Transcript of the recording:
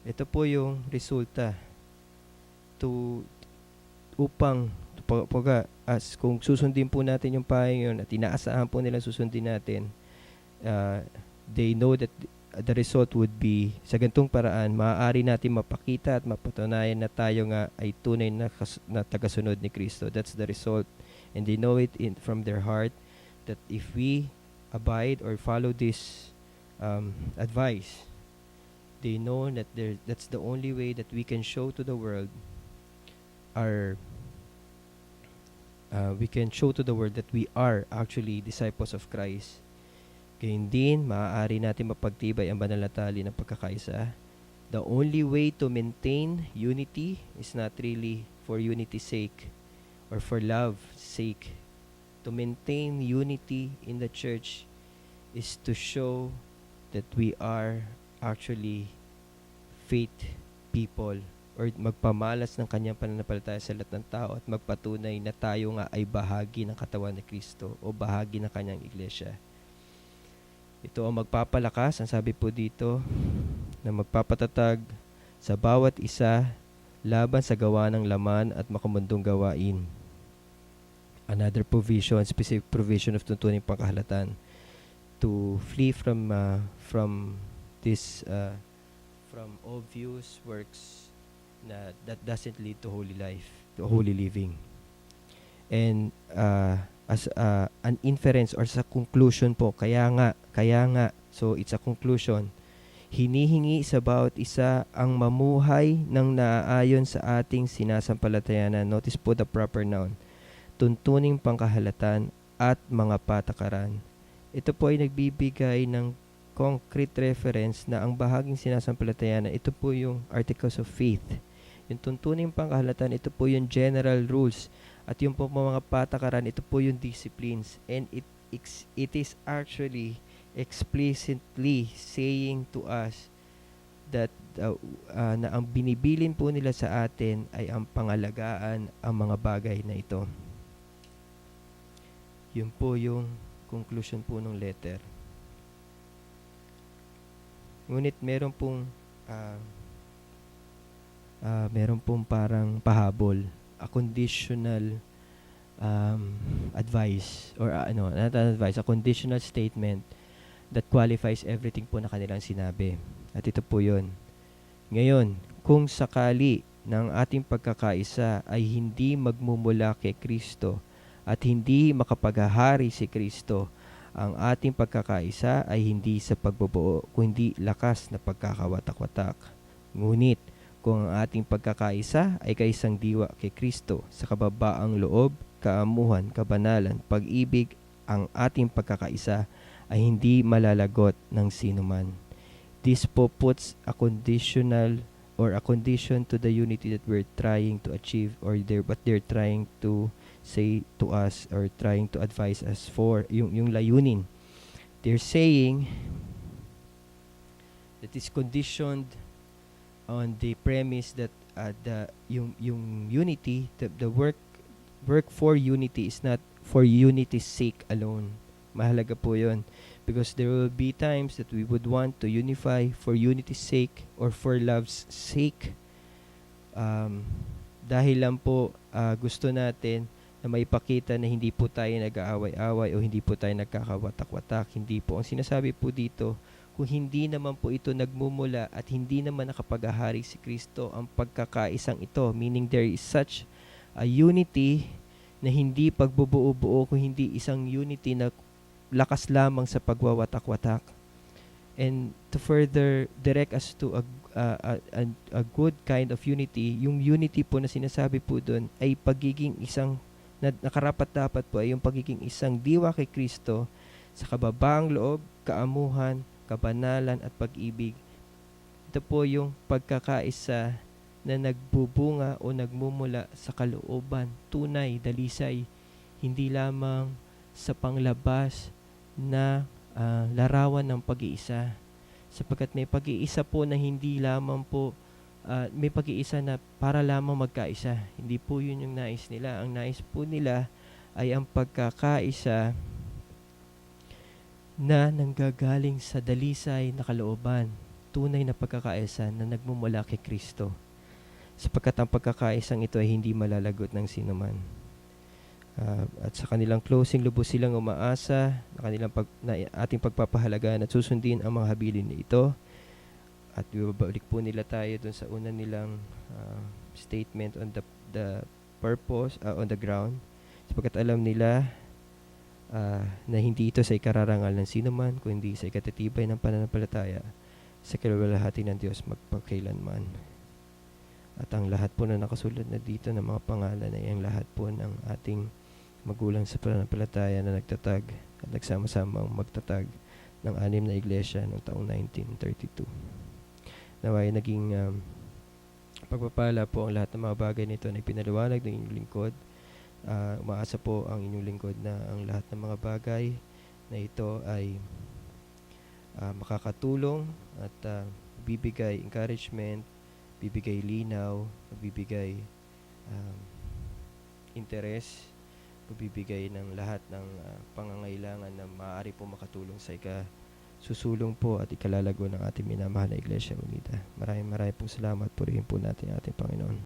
Ito po yung resulta to upang pag, pag- as kung susundin po natin yung payo yun at inaasahan po nila susundin natin uh, they know that the result would be sa gantong paraan maaari natin mapakita at mapatunayan na tayo nga ay tunay na, na tagasunod ni Kristo. That's the result. And they know it in from their heart that if we abide or follow this um, advice they know that there that's the only way that we can show to the world our uh, we can show to the world that we are actually disciples of Christ. Gayun din, maaari natin mapagtibay ang banal na tali ng pagkakaisa. The only way to maintain unity is not really for unity's sake or for love's sake. To maintain unity in the church is to show that we are actually faith people or magpamalas ng kanyang pananampalataya sa lahat ng tao at magpatunay na tayo nga ay bahagi ng katawan ni Kristo o bahagi ng kanyang iglesia. Ito ang magpapalakas, ang sabi po dito, na magpapatatag sa bawat isa laban sa gawa ng laman at makamundong gawain. Another provision, specific provision of tuntuning pangkahalatan to flee from uh, from this uh, from obvious works na that doesn't lead to holy life, to holy living. And uh, as uh, an inference or sa conclusion po, kaya nga, kaya nga, so it's a conclusion, hinihingi sa bawat isa ang mamuhay ng naaayon sa ating sinasampalatayanan. Notice po the proper noun. Tuntuning pangkahalatan at mga patakaran. Ito po ay nagbibigay ng concrete reference na ang bahaging sinasampalatayanan, ito po yung articles of faith. Yung tuntuning pangkahalatan, ito po yung general rules. At yung po mga patakaran, ito po yung disciplines. And it, it is actually explicitly saying to us that uh, uh, na ang binibilin po nila sa atin ay ang pangalagaan ang mga bagay na ito. Yun po yung conclusion po ng letter. Ngunit meron pong ah, ah, meron pong parang pahabol, a conditional um, advice or ah, ano, not an advice, a conditional statement that qualifies everything po na kanilang sinabi. At ito po 'yon. Ngayon, kung sakali ng ating pagkakaisa ay hindi magmumula kay Kristo at hindi makapaghahari si Kristo, ang ating pagkakaisa ay hindi sa pagbubuo, kundi lakas na pagkakawatak-watak. Ngunit, kung ang ating pagkakaisa ay kaisang diwa kay Kristo sa kababaang loob, kaamuhan, kabanalan, pag-ibig, ang ating pagkakaisa ay hindi malalagot ng sinuman. This po puts a conditional or a condition to the unity that we're trying to achieve or they're, what they're trying to say to us or trying to advise us for yung, yung layunin. They're saying that is conditioned on the premise that uh, the yung yung unity the, the work work for unity is not for unity's sake alone. Mahalaga po 'yon because there will be times that we would want to unify for unity's sake or for love's sake. Um, dahil lang po uh, gusto natin na maipakita na hindi po tayo nag-aaway-away o hindi po tayo nagkakawatak-watak. Hindi po. Ang sinasabi po dito, kung hindi naman po ito nagmumula at hindi naman nakapag-ahari si Kristo ang pagkakaisang ito, meaning there is such a unity na hindi pagbubuo-buo, kung hindi isang unity na lakas lamang sa pagwawatak-watak. And to further direct us to a, a, a, a good kind of unity, yung unity po na sinasabi po doon ay pagiging isang na nakarapat dapat po ay yung pagiging isang diwa kay Kristo sa kababaang loob, kaamuhan, kabanalan at pag-ibig. Ito po yung pagkakaisa na nagbubunga o nagmumula sa kalooban, tunay, dalisay, hindi lamang sa panglabas na uh, larawan ng pag-iisa. Sapagkat may pag-iisa po na hindi lamang po uh, may pag-iisa na para lamang magkaisa. Hindi po yun yung nais nila. Ang nais po nila ay ang pagkakaisa na nanggagaling sa dalisay na kalooban. tunay na pagkakaisa na nagmumula kay Kristo. Sapagkat ang pagkakaisang ito ay hindi malalagot ng sinuman. Ah, at sa kanilang closing, lubos silang umaasa na kanilang pag, na ating pagpapahalagaan at susundin ang mga habilin na ito. At ibabalik po nila tayo dun sa una nilang ah, statement on the the purpose ah, on the ground sapagkat alam nila ah, na hindi ito sa ikararangal ng sino man kundi sa ikatatibay ng pananampalataya sa kalwalhati ng Diyos magpakailanman. At ang lahat po na nakasulat na dito ng mga pangalan ay ang lahat po ng ating magulang sa pananampalataya na nagtatag at nagsama-samang magtatag ng anim na iglesia noong taong 1932. Naway naging um, pagpapala po ang lahat ng mga bagay nito na ipinaliwanag ng inyong lingkod. Ah, umaasa po ang inyong lingkod na ang lahat ng mga bagay na ito ay ah, makakatulong at ah, bibigay encouragement, bibigay linaw, bibigay um, interes, bibigay ng lahat ng ah, pangangailangan na maaari po makatulong sa ika susulong po at ikalalago ng ating minamahal na Iglesia Unida. Maraming maraming pong salamat. Purihin po natin ating Panginoon.